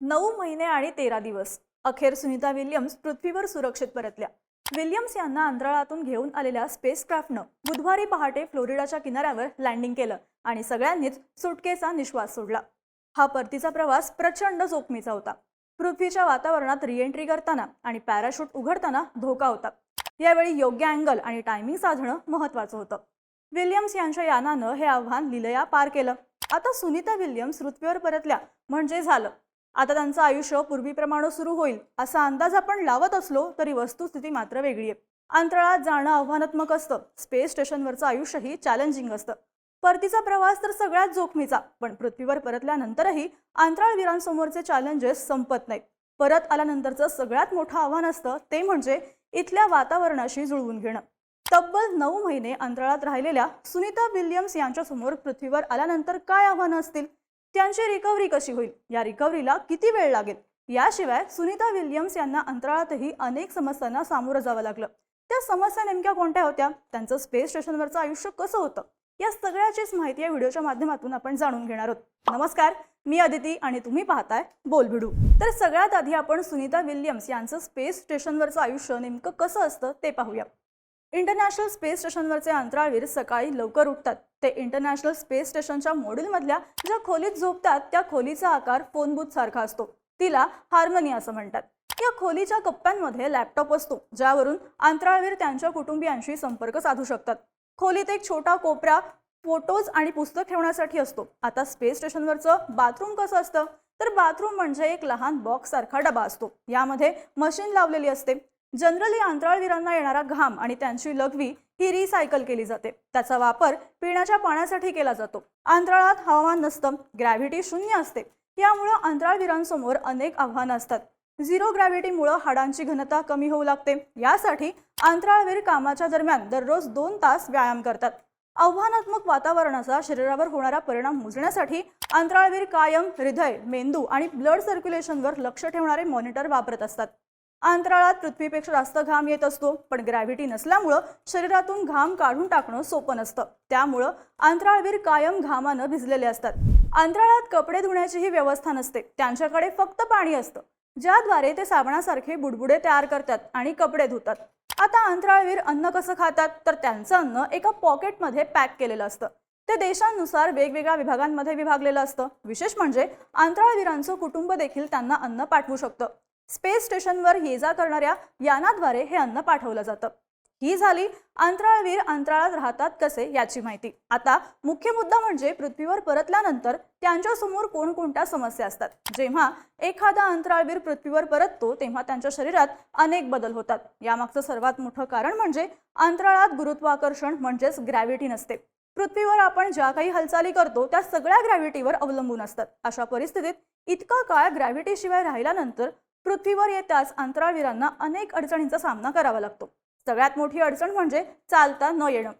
नऊ महिने आणि तेरा दिवस. अखेर सुनीता विल्यम्स पृथ्वीवर सुरक्षित परतल्या. विल्यम्स यांना अंतराळातून घेऊन आलेल्या स्पेसक्राफ्टनं बुधवारी पहाटे फ्लोरिडाच्या किनाऱ्यावर लँडिंग केलं आणि सगळ्यांनीच सुटकेचा निश्वास सोडला. हा परतीचा प्रवास प्रचंड जोखमीचा होता. पृथ्वीच्या वातावरणात रिएंट्री करताना आणि पॅराशूट उघडताना धोका होता. यावेळी योग्य अँगल आणि टायमिंग साधणं महत्वाचं होतं. विल्यम्स यांच्या यानानं हे आव्हान लिलया पार केलं. आता सुनीता विल्यम्स पृथ्वीवर परतल्या म्हणजे झालं. आता त्यांचं आयुष्य पूर्वीप्रमाणे सुरू होईल असा अंदाज आपण लावत असलो तरी वस्तुस्थिती मात्र वेगळी आहे. अंतराळात जाणं आव्हानात्मक असतं. स्पेस स्टेशनवरचं आयुष्यही चॅलेंजिंग असतं. परतीचा प्रवास तर सगळ्यात जोखमीचा पण पृथ्वीवर परतल्यानंतरही अंतराळवीरांसमोरचे चॅलेंजेस संपत नाहीत. परत आल्यानंतरचं सगळ्यात मोठं आव्हान असतं ते म्हणजे इथल्या वातावरणाशी जुळवून घेणं. तब्बल नऊ महिने अंतराळात राहिलेल्या सुनीता विल्यम्स यांच्यासमोर पृथ्वीवर आल्यानंतर काय आव्हानं असतील? त्यांची रिकव्हरी कशी होईल? या रिकव्हरीला किती वेळ लागेल? याशिवाय सुनीता विल्यम्स यांना अंतराळातही अनेक समस्यांना सामोरं जावं लागलं. त्या समस्या नेमक्या कोणत्या होत्या? त्यांचं स्पेस स्टेशनवरचं आयुष्य कसं होतं? या सगळ्याचीच माहिती या व्हिडिओच्या माध्यमातून आपण जाणून घेणार आहोत. नमस्कार मी अदिती आणि तुम्ही पाहताय बोलभिडू तर सगळ्यात आधी आपण सुनीता विल्यम्स यांचं स्पेस स्टेशनवरचं आयुष्य नेमकं कसं असतं ते पाहूया. इंटरनॅशनल स्पेस स्टेशनवरचे अंतराळवीर सकाळी लवकर उठतात. ते इंटरनॅशनल स्पेस स्टेशनच्या मॉड्यूलमधल्या ज्या खोलीत झोपतात त्या खोलीचा आकार फोन बूथ सारखा असतो. तिला हार्मनी असं म्हणतात. या खोलीच्या कप्प्यांमध्ये लॅपटॉप असतो ज्यावरून अंतराळवीर त्यांच्या कुटुंबियांशी संपर्क साधू शकतात. खोलीत एक छोटा कोपरा फोटोज आणि पुस्तक ठेवण्यासाठी असतो. आता स्पेस स्टेशनवरचं बाथरूम कसं असतं? तर बाथरूम म्हणजे एक लहान बॉक्स सारखा डबा असतो. यामध्ये मशीन लावलेली असते. जनरली अंतराळवीरांना येणारा घाम आणि त्यांची लघवी ही रिसायकल केली जाते. त्याचा वापर पिण्याच्या पाण्यासाठी केला जातो. अंतराळात हवामान नसतं ग्रॅव्हिटी शून्य असते. यामुळं अंतराळवीरांसमोर अनेक आव्हानं असतात. झिरो ग्रॅव्हिटीमुळं हाडांची घनता कमी होऊ लागते. यासाठी अंतराळवीर कामाच्या दरम्यान दररोज दोन तास व्यायाम करतात. आव्हानात्मक वातावरणाचा शरीरावर होणारा परिणाम मोजण्यासाठी अंतराळवीर कायम हृदय मेंदू आणि ब्लड सर्क्युलेशनवर लक्ष ठेवणारे मॉनिटर वापरत असतात. अंतराळात पृथ्वीपेक्षा जास्त घाम येत असतो पण ग्रॅव्हिटी नसल्यामुळं शरीरातून घाम काढून टाकणं सोपं नसतं. त्यामुळं अंतराळवीर कायम घामानं भिजलेले असतात. अंतराळात कपडे धुण्याचीही व्यवस्था नसते. त्यांच्याकडे फक्त पाणी असतं ज्याद्वारे ते साबणासारखे बुडबुडे तयार करतात आणि कपडे धुतात. आता अंतराळवीर अन्न कसं खातात? तर त्यांचं अन्न एका पॉकेटमध्ये पॅक केलेलं असतं. ते देशांनुसार वेगवेगळ्या विभागांमध्ये विभागलेलं असतं. विशेष म्हणजे अंतराळवीरांचं कुटुंब देखील त्यांना अन्न पाठवू शकतं. स्पेस स्टेशनवर ये जा करणाऱ्या यानाद्वारे हे अन्न पाठवलं जातं. ही झाली अंतराळवीर अंतराळात राहतात कसे याची माहिती. आता मुख्य मुद्दा म्हणजे पृथ्वीवर परतल्यानंतर त्यांच्यासमोर कोणकोणत्या समस्या असतात. जेव्हा एखादा अंतराळवीर पृथ्वीवर परततो तेव्हा त्यांच्या शरीरात अनेक बदल होतात. यामागचं सर्वात मोठं कारण म्हणजे अंतराळात गुरुत्वाकर्षण म्हणजेच ग्रॅव्हिटी नसते. पृथ्वीवर आपण ज्या काही हालचाली करतो त्या सगळ्या ग्रॅव्हिटीवर अवलंबून असतात. अशा परिस्थितीत इतका काळ ग्रॅव्हिटीशिवाय राहिल्यानंतर पृथ्वीवर येताच अंतराळवीरांना अनेक अडचणींचा सामना करावा लागतो. सगळ्यात मोठी अडचण म्हणजे चालता न येणं.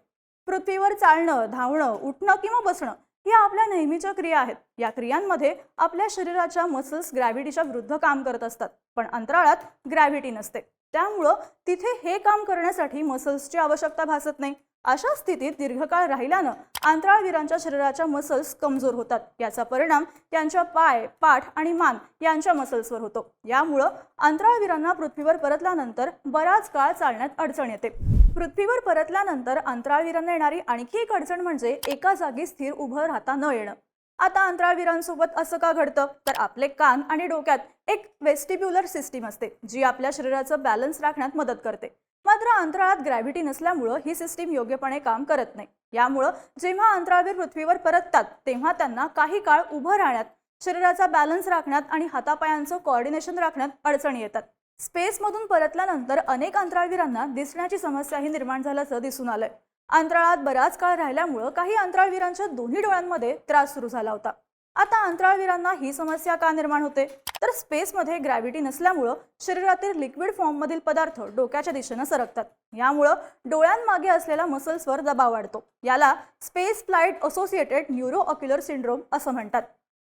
पृथ्वीवर चालणं धावणं उठणं किंवा बसणं या आपल्या नेहमीच्या क्रिया आहेत. या क्रियांमध्ये आपल्या शरीराच्या मसल्स ग्रॅव्हिटीच्या विरुद्ध काम करत असतात. पण अंतराळात ग्रॅव्हिटी नसते. त्यामुळं तिथे हे काम करण्यासाठी मसल्सची आवश्यकता भासत नाही. अशा स्थितीत दीर्घकाळ राहिल्यानं अंतराळवीरांच्या शरीराच्या मसल्स कमजोर होतात. याचा परिणाम त्यांच्या पाय पाठ आणि मान यांच्या मसल्सवर होतो. यामुळं अंतराळवीरांना पृथ्वीवर परतल्यानंतर बराच काळ चालण्यात अडचण येते. पृथ्वीवर परतल्यानंतर अंतराळवीरांना येणारी आणखी एक अडचण म्हणजे एका जागी स्थिर उभं राहता न येणं. आता अंतराळवीरांसोबत असं का घडतं? तर आपले कान आणि डोक्यात एक वेस्टिब्युलर सिस्टीम असते जी आपल्या शरीराचं बॅलन्स राखण्यात मदत करते. मात्र अंतराळात ग्रॅव्हिटी नसल्यामुळं ही सिस्टीम योग्यपणे काम करत नाही. यामुळं जेव्हा अंतराळवीर पृथ्वीवर परततात तेव्हा त्यांना काही काळ उभं राहण्यात शरीराचा बॅलन्स राखण्यात आणि हातापायांचं कॉर्डिनेशन राखण्यात अडचणी येतात. स्पेसमधून परतल्यानंतर अनेक अंतराळवीरांना दिसण्याची समस्याही निर्माण झाल्याचं दिसून आलंय. अंतराळात बराच काळ राहिल्यामुळं काही अंतराळवीरांच्या दोन्ही डोळ्यांमध्ये त्रास सुरू झाला होता. आता अंतराळवीरांना ही समस्या का निर्माण होते? तर स्पेसमध्ये ग्रॅव्हिटी नसल्यामुळं शरीरातील लिक्विड फॉर्ममधील पदार्थ डोक्याच्या दिशेनं सरकतात. यामुळं डोळ्यांमागे असलेल्या मसल्सवर दबाव वाढतो. याला space flight associated neuro ocular syndrome असं म्हणतात.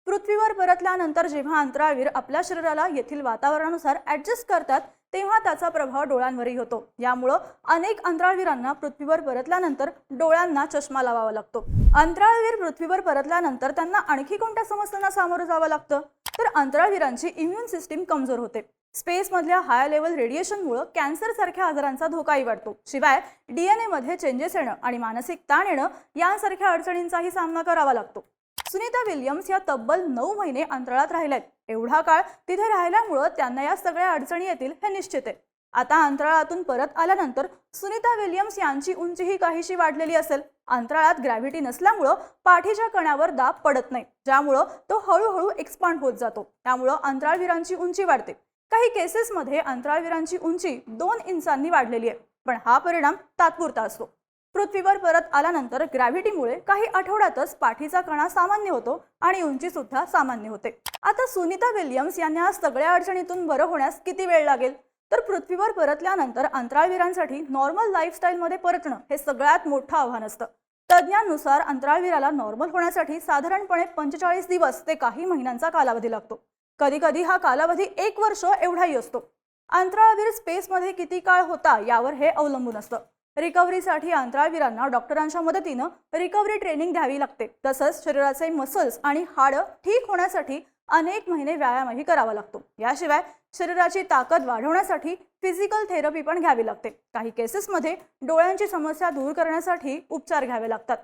पृथ्वीवर परतल्यानंतर जेव्हा अंतराळवीर आपल्या शरीराला येथील वातावरणानुसार ॲडजस्ट करतात तेव्हा त्याचा प्रभाव डोळ्यांवरही होतो. यामुळं अनेक अंतराळवीरांना पृथ्वीवर परतल्यानंतर डोळ्यांना चष्मा लावावा लागतो. अंतराळवीर पृथ्वीवर परतल्यानंतर त्यांना आणखी कोणत्या समस्यांना सामोरं जावं लागतं? तर अंतराळवीरांची इम्युन सिस्टीम कमजोर होते. स्पेसमधल्या हाय लेवल रेडिएशनमुळं कॅन्सरसारख्या आजारांचा धोकाही वाढतो. शिवाय डीएनए मध्ये चेंजेस येणं आणि मानसिक ताण येणं यांसारख्या अडचणींचाही सामना करावा लागतो. सुनीता विल्यम्स या तब्बल नऊ महिने अंतराळात राहिल्यात. एवढा काळ तिथे राहिल्यामुळं त्यांना या सगळ्या अडचणी येतील हे निश्चित आहे. आता अंतराळातून परत आल्यानंतर सुनीता विल्यम्स यांची उंचीही काहीशी वाढलेली असेल. अंतराळात ग्रॅव्हिटी नसल्यामुळं पाठीच्या कण्यावर दाब पडत नाही ज्यामुळं तो हळूहळू एक्सपांड होत जातो. त्यामुळं अंतराळवीरांची उंची वाढते. काही केसेसमध्ये अंतराळवीरांची उंची दोन इंचांनी वाढलेली आहे पण हा परिणाम तात्पुरता असतो. पृथ्वीवर परत आल्यानंतर ग्रॅव्हिटीमुळे काही आठवड्यातच पाठीचा कणा सामान्य होतो आणि उंची सुद्धा सामान्य होते. आता सुनीता विल्यम्स यांना सगळ्या अडचणीतून बरं होण्यास किती वेळ लागेल? तर पृथ्वीवर परतल्यानंतर अंतराळवीरांसाठी नॉर्मल लाईफस्टाईलमध्ये परतणं हे सगळ्यात मोठं आव्हान असतं. तज्ज्ञांनुसार अंतराळवीराला नॉर्मल होण्यासाठी साधारणपणे पंचेचाळीस दिवस ते काही महिन्यांचा कालावधी लागतो. कधी कधी हा कालावधी एक वर्ष एवढाही असतो. अंतराळवीर स्पेसमध्ये किती काळ होता यावर हे अवलंबून असतं. रिकव्हरीसाठी अंतराळवीरांना डॉक्टरांच्या मदतीनं रिकव्हरी ट्रेनिंग द्यावी लागते. तसंच शरीराचे मसल्स आणि हाडं ठीक होण्यासाठी अनेक महिने व्यायामही करावा लागतो. याशिवाय शरीराची ताकद वाढवण्यासाठी फिजिकल थेरपी पण घ्यावी लागते. काही केसेसमध्ये डोळ्यांची समस्या दूर करण्यासाठी उपचार घ्यावे लागतात.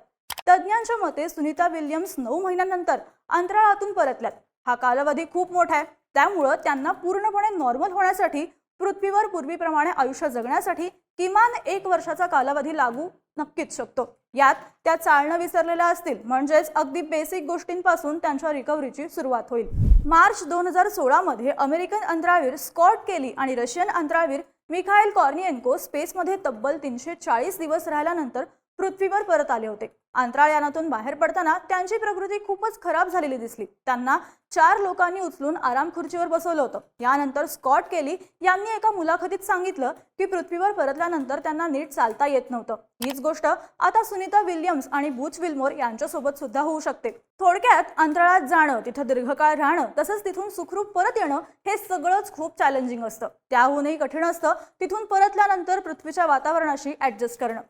तज्ज्ञांच्या मते सुनीता विल्यम्स नऊ महिन्यानंतर अंतराळातून परतल्यात. हा कालावधी खूप मोठा आहे. त्यामुळं त्यांना पूर्णपणे नॉर्मल होण्यासाठी पृथ्वीवर पूर्वीप्रमाणे आयुष्य जगण्यासाठी किमान एक वर्षाचा कालावधी लागू नक्कीच शकतो. यात त्या चालणं विसरलेल्या असतील म्हणजेच अगदी बेसिक गोष्टींपासून त्यांच्या रिकव्हरीची सुरुवात होईल. मार्च दोन हजार सोळामध्ये अमेरिकन अंतरावीर स्कॉट केली आणि रशियन अंतरावीर मिखाईल कॉर्निएन्को स्पेसमध्ये तब्बल तीनशे चाळीस दिवस राहिल्यानंतर पृथ्वीवर परत आले होते. अंतराळयानातून बाहेर पडताना त्यांची प्रकृती खूपच खराब झालेली दिसली. त्यांना चार लोकांनी उचलून आराम खुर्चीवर बसवलं होतं. यानंतर स्कॉट केली यांनी एका मुलाखतीत सांगितलं की पृथ्वीवर परतल्यानंतर त्यांना नीट चालता येत नव्हतं. हीच गोष्ट आता सुनीता विल्यम्स आणि बुच विल्मोर यांच्यासोबत सुद्धा होऊ शकते. थोडक्यात अंतराळात जाणं तिथं दीर्घकाळ राहणं तसंच तिथून सुखरूप परत येणं हे सगळंच खूप चॅलेंजिंग असतं. त्याहूनही कठीण असतं तिथून परतल्यानंतर पृथ्वीच्या वातावरणाशी ऍडजस्ट करणं.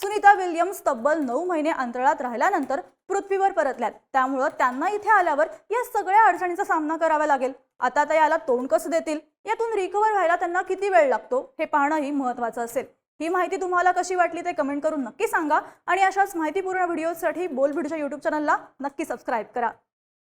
सुनीता विल्यम्स तब्बल नऊ महिने अंतराळात राहिल्यानंतर पृथ्वीवर परतल्यात. त्यामुळं त्यांना इथे आल्यावर या सगळ्या अडचणीचा सामना करावा लागेल. आता त्या याला तोंड कसं देतील? यातून रिकवर व्हायला त्यांना किती वेळ लागतो? हे पाहणंही महत्त्वाचं असेल. ही माहिती तुम्हाला कशी वाटली ते कमेंट करून नक्की सांगा आणि अशाच माहितीपूर्ण व्हिडिओसाठी बोल व्हिडिओच्या यूट्यूब चॅनलला नक्की सबस्क्राईब करा.